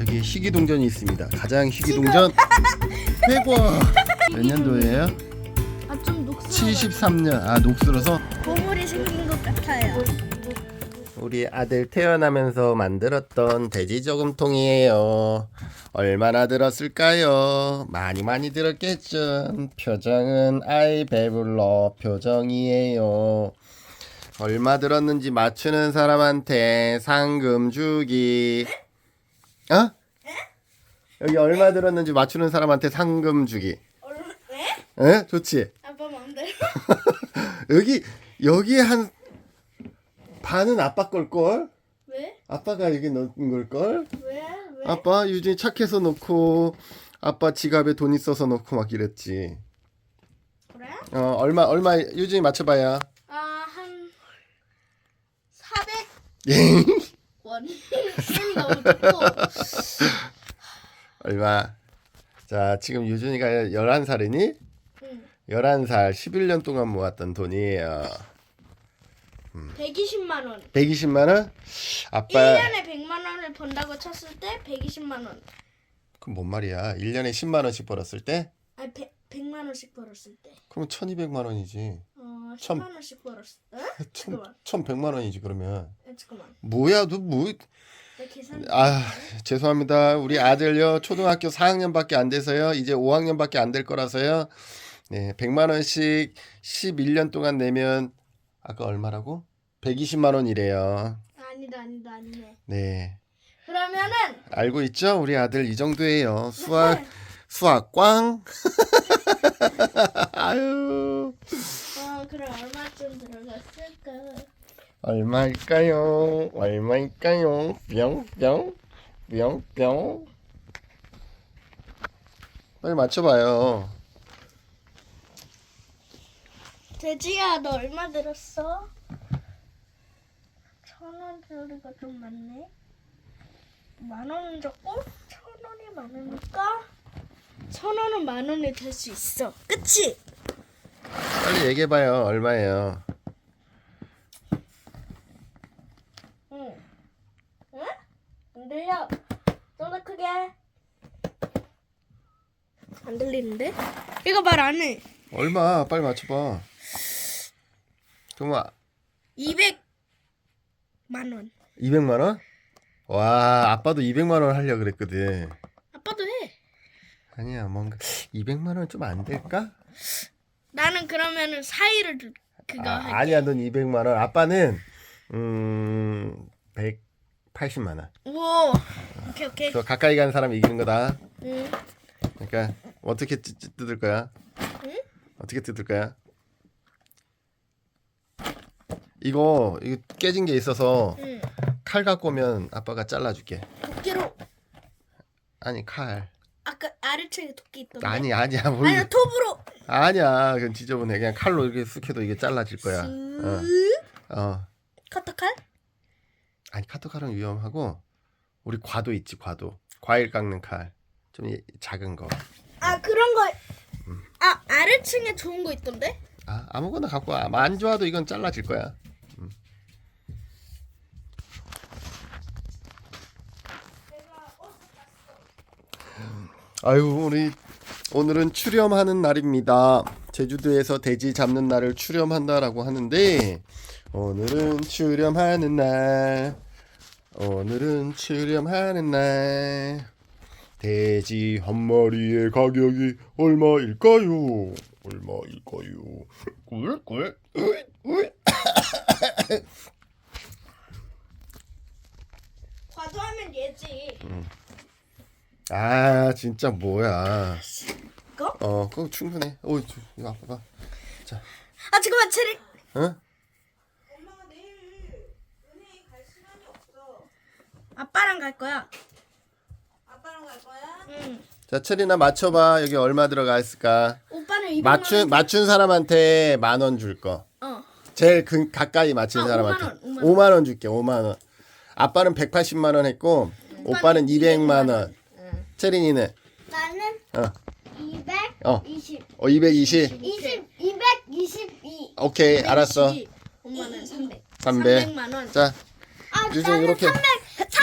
여기 희귀동전이 있습니다. 가장 희귀동전 회과 몇 년도예요? 아 좀 녹슬어 73년. 아 녹슬어서 보물이 생긴 것 같아요 우리 아들 태어나면서 만들었던 돼지 저금통이에요. 얼마나 들었을까요? 많이 많이 들었겠죠. 표정은 아이 배불러 표정이에요. 얼마 들었는지 맞추는 사람한테 상금 주기. 어? 여기 얼마 들었는지 맞추는 사람한테 상금 주기. 얼마 에? 에? 좋지? 아빠 마음대로 여기 여기에 한 반은 아빠 걸 걸? 왜? 아빠가 여기 넣은 걸 걸? 왜? 왜? 아빠 유진이 착해서 놓고 아빠 지갑에 돈 있어서 놓고 막 이랬지. 그래? 어 얼마 얼마 유진이 맞춰봐요. 아한 400 예. 원. 너무 좋고 얼마? 자 지금 유진이가 11살이니? 응. 11살 11년 동안 모았던 돈이에요. 120만 원. 120만 원? 아빠 1년에 100만 원을 번다고 쳤을 때 120만 원. 그럼 뭔 말이야? 1년에 10만 원씩 벌었을 때? 아니 100, 100만 원씩 벌었을 때. 그럼 1200만 원이지. 어, 참. 10만 원씩 벌었을 때. 천, 잠깐만. 1100만 원이지 그러면. 뭐야 너뭐 내 계산. 아 죄송합니다. 우리 아들요 초등학교 4학년밖에 안 돼서요. 이제 5학년밖에 안 될 거라서요. 네 100만 원씩 11년 동안 내면 아까 얼마라고? 120만 원이래요. 아니다 아니다 아니네. 네. 그러면은 알고 있죠? 우리 아들 이 정도예요. 수학 수학 꽝. 아유. 어 그럼 얼마쯤 들어갔을까? 얼마일까요 얼마일까요 뿅뿅 뿅뿅 빨리 맞춰봐요 돼지야 너 얼마 들었어? 천 원짜리가 좀 많네. 만 원은 적고 천 원이 많으니까 천 원은 만 원이 될 수 있어. 그치? 빨리 얘기해봐요. 얼마예요? 응. 응? 안 들려. 좀 더 크게. 안 들리는데? 이거 말 안 해. 얼마? 빨리 맞춰봐. 아, 200만 원. 200만 원? 와, 아빠도 200만 원 하려 그랬거든. 아빠도 해. 아니야, 뭔가 200만 원 좀 안 될까? 나는 그러면은 사이를 줄- 그거 아, 할게. 아니야, 넌 200만 원. 아빠는 음 180만 원. 우와. 오케이 오케이. 저 가까이 가는 사람이 이기는 거다. 응. 그러니까 어떻게 뜯- 뜯- 뜯을 거야? 응? 어떻게 뜯을 거야? 이거 이거 깨진 게 있어서 응. 칼 갖고 오면 아빠가 잘라줄게. 도끼로 아니 칼. 아까 아래층에 도끼 있던데. 아니 아니야 뭘? 아니야 톱으로. 아니야 그건 지저분해. 그냥 칼로 이렇게 쓱 해도 이게 잘라질 거야. 어. 쓱. 어. 커터칼? 아니 카토칼은 위험하고 우리 과도 있지 과도. 과일 깎는 칼. 좀 이- 작은 거. 아 그런 거. 아 아래층에 좋은 거 있던데? 아 아무거나 갖고 와. 안 좋아도 이건 잘라질 거야. 음. 아유 우리 오늘은 출염하는 날입니다. 제주도에서 돼지 잡는 날을 출염한다라고 하는데 오늘은 출염하는 날. 오늘은 출염하는 날. 돼지 한 마리의 가격이 얼마일까요? 얼마일까요? 꿀꿀 으이. 과도하면 얘지. 아 진짜 뭐야? 이거? 어 그거 충분해. 오 저- 이거 아빠가. 아 잠깐만 체리. 응? 엄마가 내일 은행에 갈 시간이 없어. 아빠랑 갈 거야. 아빠랑 갈 거야? 응. 자 체리나 맞춰봐. 여기 얼마 들어가 있을까? 오빠는 200만 맞춘 원. 맞춘 사람한테 만 원 줄 거. 어. 제일 근 가까이 맞힌 아, 사람한테 5만 원, 5만 5만 원 줄게. 5만 원. 아빠는 180만 원 했고 오빠는 200만 원. 체린이는 나는 어. 220. 어. 어 220. 20, 222. 오케이 알았어. 엄마는 300. 300. 300만 원. 자 아, 나는 이렇게 300,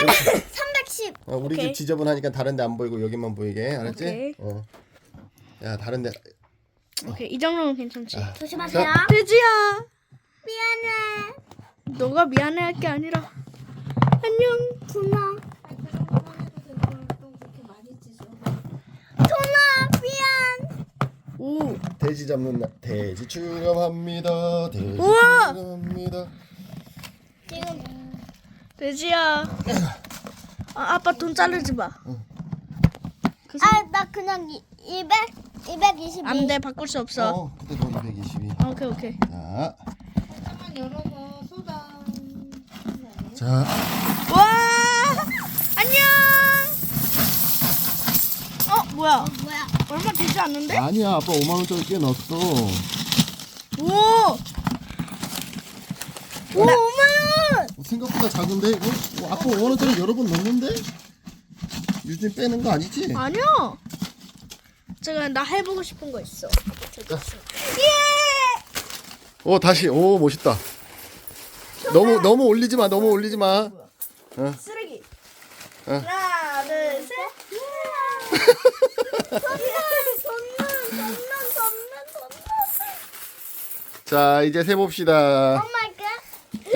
300, 180. 어, 우리 오케이. 집 지저분하니까 다른데 안 보이고 여기만 보이게 알았지? 오케이. 어. 야 다른데 오케이 이 정도면 괜찮지. 아. 조심하세요. 돼지야. 미안해. 너가 미안해할 게 아니라. 안녕. 미안. 오. 돼지 잡는 날 돼지 출범합니다. 돼지 우와! 출범합니다. 지금 돼지야. 아, 아빠 돈 자르지 마. 아 나 그냥 이, 200 222. 안 돼, 바꿀 수 없어. 어, 근데 너 222. 아, 오케이, 오케이. 자, 잠깐만 열어봐. 소다. 자, 와! 안녕! 어, 뭐야? 뭐야? 얼마 되지 않는데? 아니야 아빠 5만 원짜리 꽤 넣었어. 오! 오, 5만원! 생각보다 작은데 이거? 어, 아빠 5만 원짜리 여러 번 넣었는데? 유진 빼는 거 아니지? 아니야! 제가 나 해보고 싶은 거 있어. 자. 어 다시 오 멋있다. 너무 너무 올리지 마 너무 올리지 마. 쓰레기. 어. 하나, 둘, 셋. 자 이제 세 봅시다.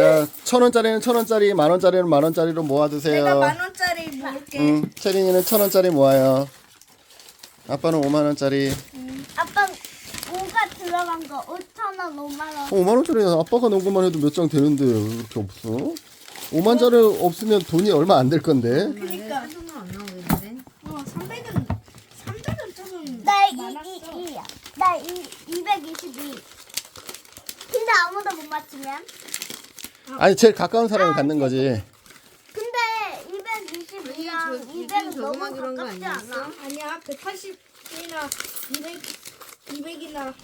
자, 천 원짜리는 천 원짜리, 만 원짜리는 만 원짜리로 모아두세요. 내가 만 원짜리 모을게. 응, 체린이는 천 원짜리 모아요. 아빠는 오만 원짜리. 아빠 5가 들어간 거 5천 원 5만 원. 어, 5만 원짜리 아빠가 넣은 것만 해도 몇 장 되는데 왜 이렇게 없어? 5만 짜리 없으면 돈이 얼마 안 될 건데. 그니까. 어, 300은, 300은 조금 나 이, 많았어. 이, 이야. 나 이, 222. 근데 아무도 못 맞추면? 아니 제일 가까운 사람이 갖는 거지. 근데 222랑 200은 너무 가깝지 않아? 아니야, 180이나 200, 200이나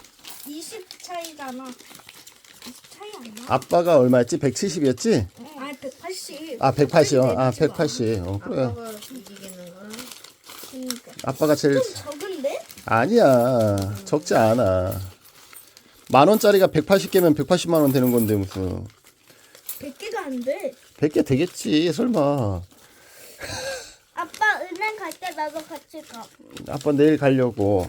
20 차이잖아. 20 차이 아니야? 아빠가 얼마였지? 170이었지? 아니, 180. 아 180요. 아 180. 어 그래. 그니까. 아빠가 제일 좀 적은데? 아니야 적지 않아. 만 원짜리가 180개면 180만 원 되는 건데 무슨 100개가 안 돼. 100개 되겠지 설마. 아빠 은행 갈 때 나도 같이 가. 아빠 내일 가려고.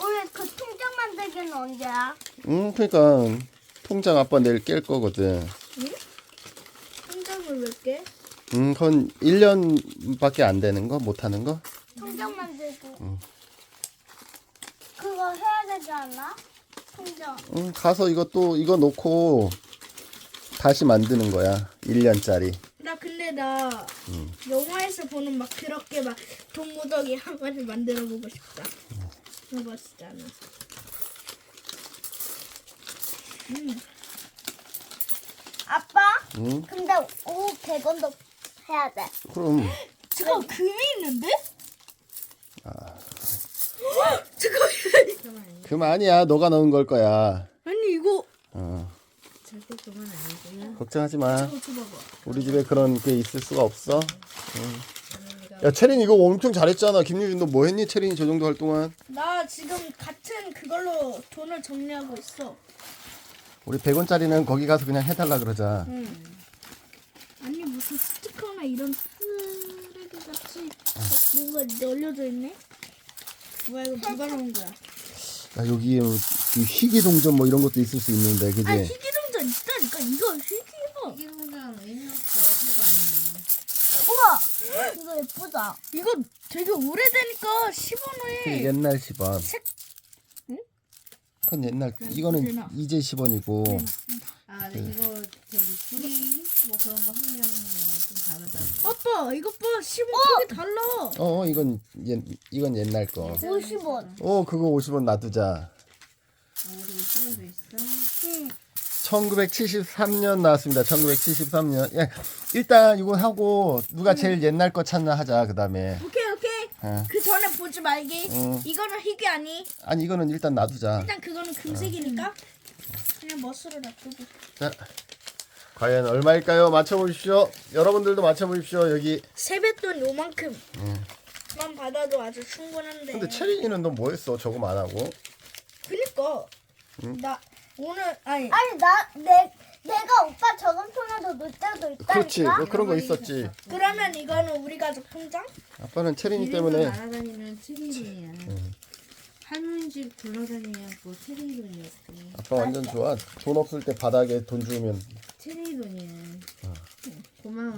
우리 그 통장 만들기는 언제야? 응 그러니까 통장 아빠 내일 깰 거거든. 통장을 왜 깨? 음 그건 1년밖에 안 되는 거 못 하는 거? 통장 만들기. 그거 해야 되지 않아? 통장. 응 가서 이거 또 이거 놓고 다시 만드는 거야. 1년짜리. 나 근데 나 영화에서 보는 막 그렇게 막 동무더기 한 마리 만들어 보고 싶다. 해봤잖아. 아빠? 응 근데 5 100원도 해야 돼. 그럼 저거 금이 있는데? 저거 금 아니야. 너가 넣은 걸 거야. 아니 이거 어. 걱정하지 마. 저거 줘봐봐. 우리 집에 그런 게 있을 수가 없어. 응. 야 체린 이거 엄청 잘했잖아. 김유진 너 뭐 했니? 체린이 저 정도 할 동안. 나 지금 같은 그걸로 돈을 정리하고 있어. 우리 100원짜리는 거기 가서 그냥 해달라 그러자. 아니 무슨 스티커나 이런 쓰레기 같이 뭔가 널려져 있네? 뭐야 이거 누가 넣은 거야? 야, 여기 이 희귀 동전 뭐 이런 것도 있을 수 있는데, 그지? 아니 희귀동전 있다니까 이거 희귀야. 우와! 이거 예쁘다. 이거 되게 오래되니까 10원에 그 옛날 10원. 책- 그건 옛날 이거는 되나? 이제 10원이고 아, 네, 이거 저기 구리 뭐 그런 거 하면 뭐좀 다르다. 아빠 이거 봐 10원 크기 달라. 어 이건 옛 이건 옛날 거. 50원. 어 그거 50원 놔두자. 어, 우리 수건도 있어. 1973년 나왔습니다. 1973년. 예, 일단 이거 하고 누가 제일 옛날 거 찾나 하자. 그다음에 오케이 오케이. 어. 그 전에 보지 말기. 응. 이거는 희귀 아니. 아니 이거는 일단 놔두자. 일단 그거는 금색이니까 그냥 멋으로 놔두고. 자, 과연 얼마일까요? 맞춰 보십시오. 여러분들도 맞춰 보십시오. 여기. 세뱃돈 요만큼. 만 받아도 아주 충분한데. 근데 체린이는 너 뭐 했어? 저거 안 하고? 그니까 나 오늘 아니 아니, 나, 내, 내가 오빠 저금 통에도 넣을 때도 있다니까. 그렇지. 뭐 그런 거 있었지. 그러면 이거는 우리 가족 통장? 아빠는 체린이 때문에 날아다니는 체리돈이야. 할머니 집 굴러다니면 뭐 체리돈이었고 아빠 완전 좋아. 돈 없을 때 바닥에 돈 주면 체리돈이야. 고마워.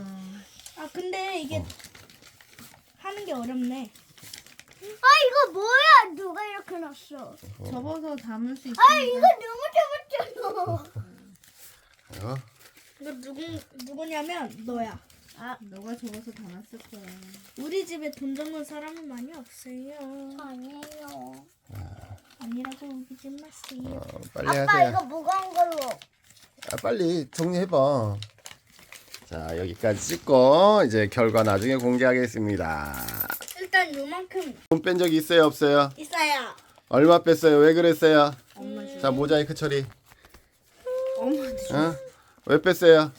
아 근데 이게 하는 게 어렵네. 아 이거 뭐야? 누가 이렇게 놨어? 접어서 담을 수 있으니까. 아 이거 너무 재밌잖아. 이거 이거 누구 누구냐면 너야. 아, 너가 접어서 담았을 거야. 우리 집에 돈 적는 사람은 많이 없어요. 아니에요. 아니라고 우기지 마세요. 어, 빨리 아빠 하세요. 이거 무거운 걸로. 아, 빨리 정리해봐. 자 여기까지 찍고 이제 결과 나중에 공개하겠습니다. 일단 요만큼 돈 뺀 적이 있어요 없어요? 있어요. 얼마 뺐어요? 왜 그랬어요? 자 모자이크 처리. 어? 왜 뺐어요?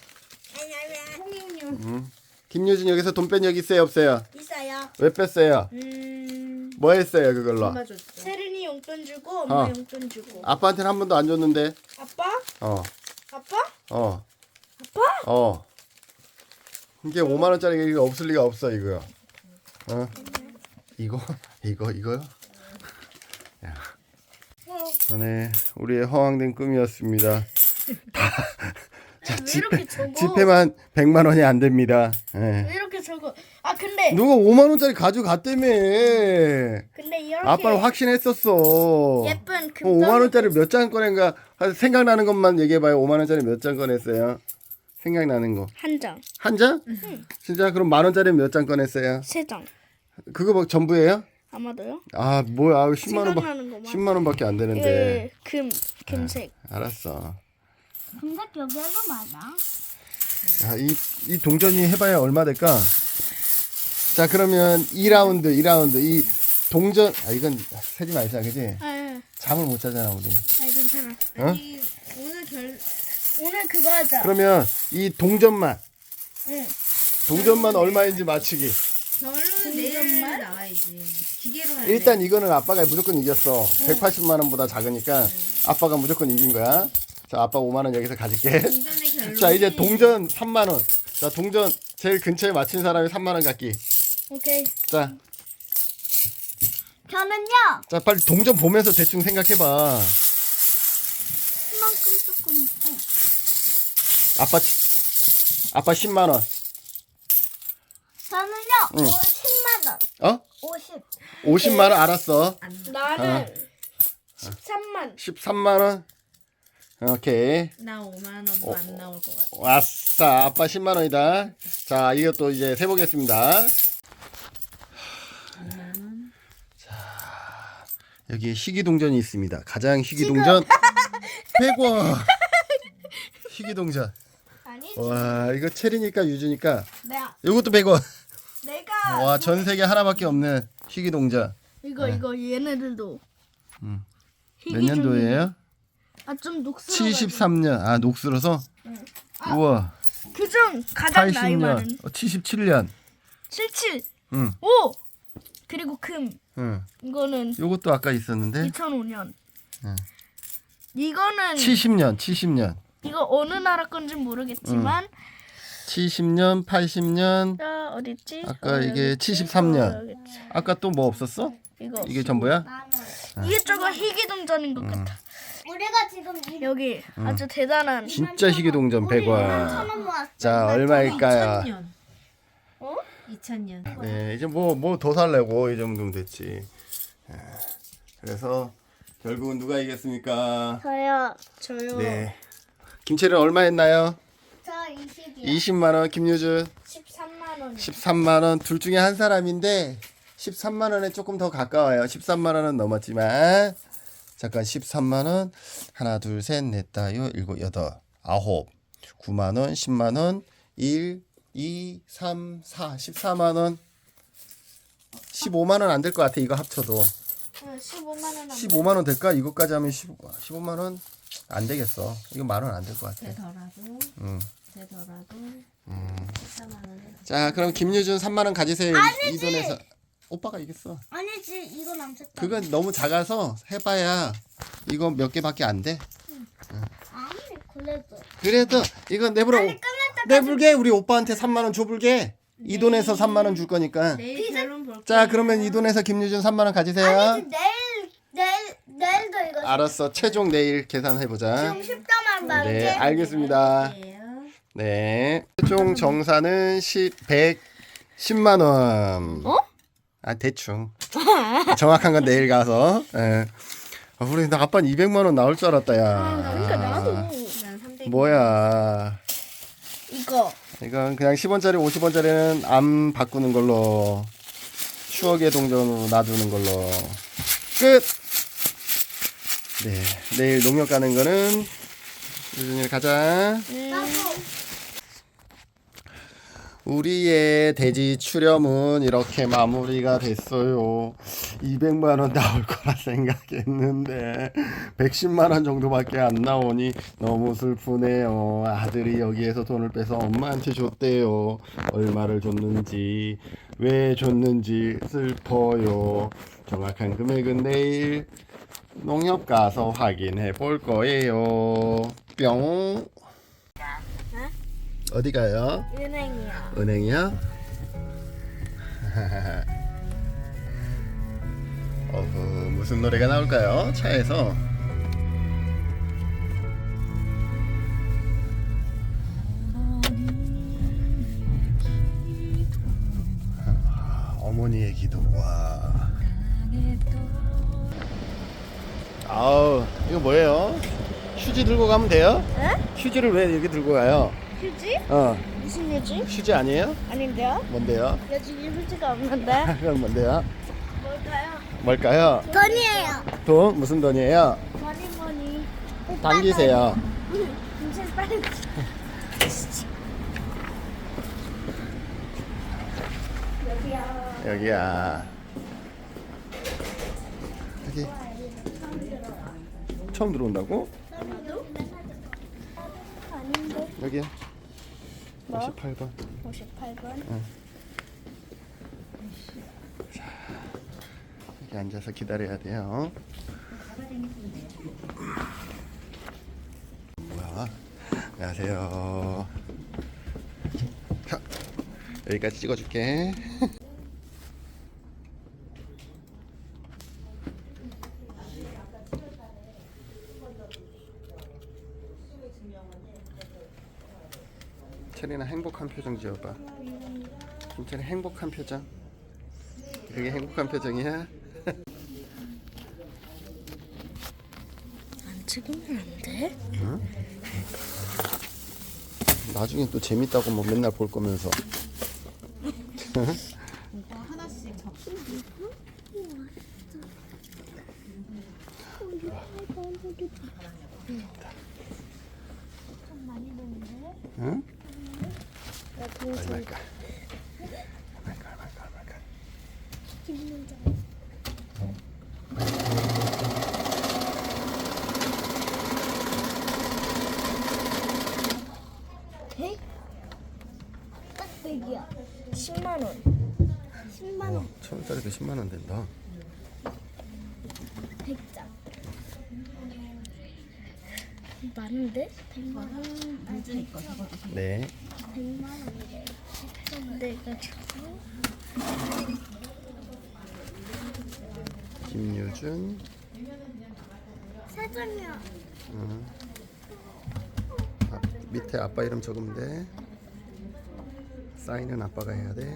통행료. 음. 김유진 여기서 돈 뺀 적 있어요 없어요? 있어요. 왜 뺐어요? 음. 뭐 했어요 그걸로? 엄마 줬죠. 세린이 용돈 주고 엄마 어. 용돈 주고. 아빠한테는 한 번도 안 줬는데. 아빠? 어. 아빠? 어. 아빠? 어. 이게 5만 원짜리 이거 없을 리가 없어 이거. 어? 이거 이거 이거요? 야. 오늘 우리의 허황된 꿈이었습니다. 왜 이렇게 적어? 지폐만 100만 원이 안 됩니다. 예. 왜 이렇게 적어? 아 근데 누가 5만 원짜리 가져갔다며. 근데 이렇게 아빠는 확신했었어. 예쁜 금. 어, 5만 원짜리 몇 장 꺼낸가 아, 생각나는 것만 얘기해봐요. 5만 원짜리 몇 장 꺼냈어요? 생각나는 거. 한 장, 한 장? 진짜 그럼 만 원짜리 몇 장 꺼냈어요? 세 장. 그거 뭐 전부예요? 아마도요? 아 뭐야 아유, 10만 원 바, 생각나는 거만. 10만 원밖에 안 되는데. 예, 금 금색. 알았어. 근데 여기가 많아. 야, 이, 이 동전이 해봐야 얼마 될까? 자 그러면 2라운드 2라운드 이 동전 아 이건 세지 말자 그지? 아, 예. 잠을 못 자잖아 우리. 아 괜찮아. 어? 아니, 오늘 결, 오늘 그거 하자. 그러면 이 동전만 응. 동전만 얼마인지 맞추기. 결론은 내일 나와야지. 기계로 하야 일단 이거는 아빠가 무조건 이겼어. 180만 원보다 작으니까 아빠가 무조건 이긴 거야. 자, 아빠 5만 원 여기서 가질게. 결론. 자, 이제 동전 3만 원. 자, 동전 제일 근처에 맞힌 사람이 3만 원 갖기. 오케이. 자, 저는요. 자, 빨리 동전 보면서 대충 생각해 봐. 이만큼 조금. 응. 아빠 치- 아빠 10만 원. 저는요. 응. 50만 원. 어? 50. 50만 원 알았어. 나는 13만. 13만 원. 오케이. 나 5만 원도 안 나올 것 같아. 왔어. 아빠 10만 원이다. 자, 이것도 이제 세 보겠습니다. 5만 원. 여기 희귀동전이 있습니다. 가장 희귀동전 100원. 희귀동전. 아니지. 와, 이거 체리니까 유주니까 내가 이것도 100원. 내가 와, 전 세계 하나밖에 없는 희귀동전. 이거 이거 얘네들도. 음. 희귀 몇 년도예요? 아좀 녹슬어. 73년. 아, 녹슬어서? 아. 우와. 그중 가장 나이 80년. 많은 어, 77년. 77. 응. 오. 그리고 금 응. 이거는 요것도 아까 있었는데 2005년. 응. 이거는 70년, 70년. 이거 어느 나라 건지 모르겠지만 70년, 80년. 자 어디 있지? 아까 어, 이게 여기 있지? 73년. 어, 여기 있지. 아까 또 뭐 없었어? 이거 이게 전부야? 만 원. 이게 저거 희귀 동전인 것 음. 같아. 우리가 지금 이 여기 아주 대단한 진짜 희귀동전 100원. 천원 모았어. 자, 얼마일까요? 2000년. 어? 2000년. 네, 이제 뭐 뭐 더 살래고 이 정도면 됐지. 예. 그래서 결국은 누가 이겼습니까? 저요. 저요. 네. 김채는 얼마 했나요? 저 20이요. 20만 원, 김유준 13만 원. 13만 원. 둘 중에 한 사람인데 13만 원에 조금 더 가까워요. 13만 원은 넘었지만 잠깐 13만 원. 하나, 둘, 셋, 넷, 다, 요, 일곱, 여덟, 아홉, 9만 원, 10만 원, 1, 2, 3, 4, 14만 원. 15만 원 안 될 것 같아. 이거 합쳐도. 15만 원. 15만 원 될까? 이것까지 하면 15, 15만 원 안 되겠어. 이거 만 원 안 될 것 같아. 되더라도, 음. 되더라도, 14만 원에. 자, 그럼 김유준 3만 원 가지세요. 이, 이 돈에서 오빠가 이겼어. 아니지 이건 안 쳤다. 그건 너무 작아서 해봐야 이거 몇 개밖에 안 돼. 아무리 그래도. 그래도 이거 내부러 끝날 때 내불게 우리 오빠한테 3만 원 줘불게 이 돈에서 3만 원 줄 거니까 내일 결론. 자 그러면 이 돈에서 김유준 3만 원 가지세요 아니지 내일 내일 내일도 이거. 알았어 최종 내일 계산해 보자 지금 쉽다만 말게. 네 알겠습니다 네 최종 정산은 10, 110만 원. 어? 아 대충. 정확한 건 내일 가서. 예. 아, 우리 나 아빠는 200만 원 나올 줄 알았다 야. 그러니까 나도 난 300. 뭐야? 이거. 이건 그냥 10원짜리 50원짜리는 안 바꾸는 걸로. 추억의 동전으로 놔두는 걸로. 끝. 네. 내일 농협 가는 거는 유준이 가자. 우리의 돼지 출염은 이렇게 마무리가 됐어요. 200만 원 나올 거라 생각했는데 110만 원 정도밖에 안 나오니 너무 슬프네요. 아들이 여기에서 돈을 빼서 엄마한테 줬대요. 얼마를 줬는지 왜 줬는지 슬퍼요. 정확한 금액은 내일 농협 가서 확인해 볼 거예요. 뿅. 어디 가요? 은행이야. 은행이요? 어후, 무슨 노래가 나올까요? 차에서 아, 어머니의 기도 와. 아우 이거 뭐예요? 휴지 들고 가면 돼요? 에? 휴지를 왜 이렇게 들고 가요? 휴지? 어 무슨 휴지? 휴지 아니에요? 아닌데요? 뭔데요? 여기 휴지가 없는데. 그건 뭔데요? 뭘까요? 뭘까요? 돈이에요. 돈 무슨 돈이에요? 머니 머니. 당기세요. 무슨 빨리. 여기야. 여기. 처음 들어온다고? 아닌데. 여기요. 뭐? 58번. 58번. 여기 앉아서 기다려야 돼요. 뭐야? 안녕하세요. 자, 여기까지 찍어줄게. 체리나 행복한 표정 지어봐. 김체리 행복한 표정. 그게 행복한 표정이야? 안 찍으면 안 돼? 나중에 또 재밌다고 뭐 맨날 볼 거면서 하나씩. 응? 얼마일까? 얼마일까 얼마일까 얼마일까 딱 100이야. 10만 원. 10만 어, 원. 천원짜리도 10만 원 된다 100장. 많은데? 이거 한 유준이 거 적어주세요. 네 100만 원이래. 내가 주고. 김유준 세 장이야. 아, 밑에 아빠 이름 적으면 돼. 사인은 아빠가 해야 돼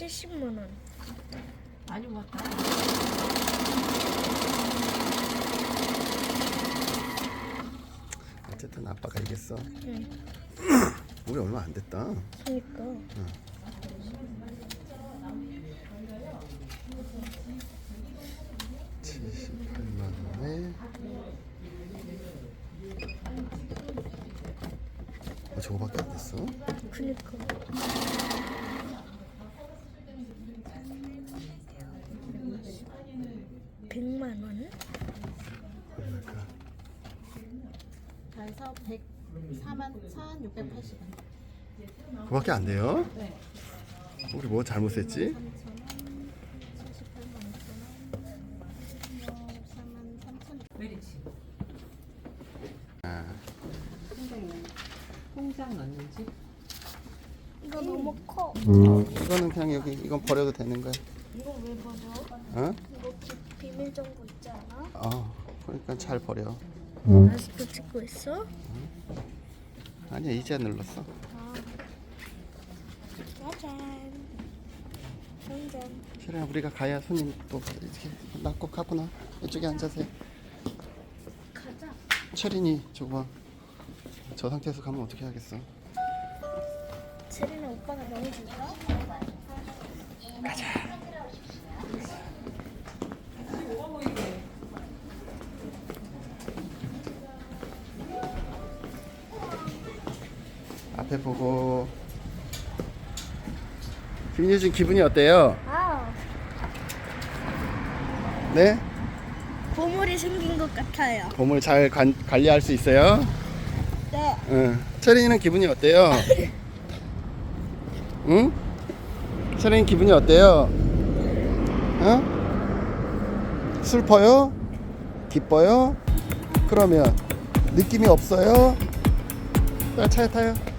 70만 원. 많이 먹었다. 어쨌든 아빠가 이겼어. 네. 우리 얼마 안 됐다. 그러니까. 응. 어, 저거밖에 안 됐어? 그니까 해서 104만 1,680원. 그밖에 안 돼요? 네. 우리 뭐 잘못했지? 3,000원. 78만 5천원. 14만 3천. 메리치. 아, 통장 넣는지? 이거 너무 커. 이거는 그냥 여기 이건 버려도 되는 거야. 이거 왜 버려? 어? 이거 비, 비밀 정보 있지 않아? 어, 그러니까 잘 버려. 아직도 찍고 있어? 아니야 이제 눌렀어. 짜잔. 짠짠. 실은 우리가 가야 손님 또 이렇게 가구나. 이쪽에 앉으세요. 가자. 철인이 저거 봐. 저 상태에서 가면 어떻게 하겠어? 세리나 오빠가 넣어줄까? 앞에 보고. 김유진 기분이 어때요? 아, 네? 보물이 생긴 것 같아요. 보물 잘 관, 관리할 수 있어요? 네. 응. 철인이는 기분이 어때요? 응? 철인 기분이 어때요? 응? 슬퍼요? 기뻐요? 그러면 느낌이 없어요? 자, 차에 타요.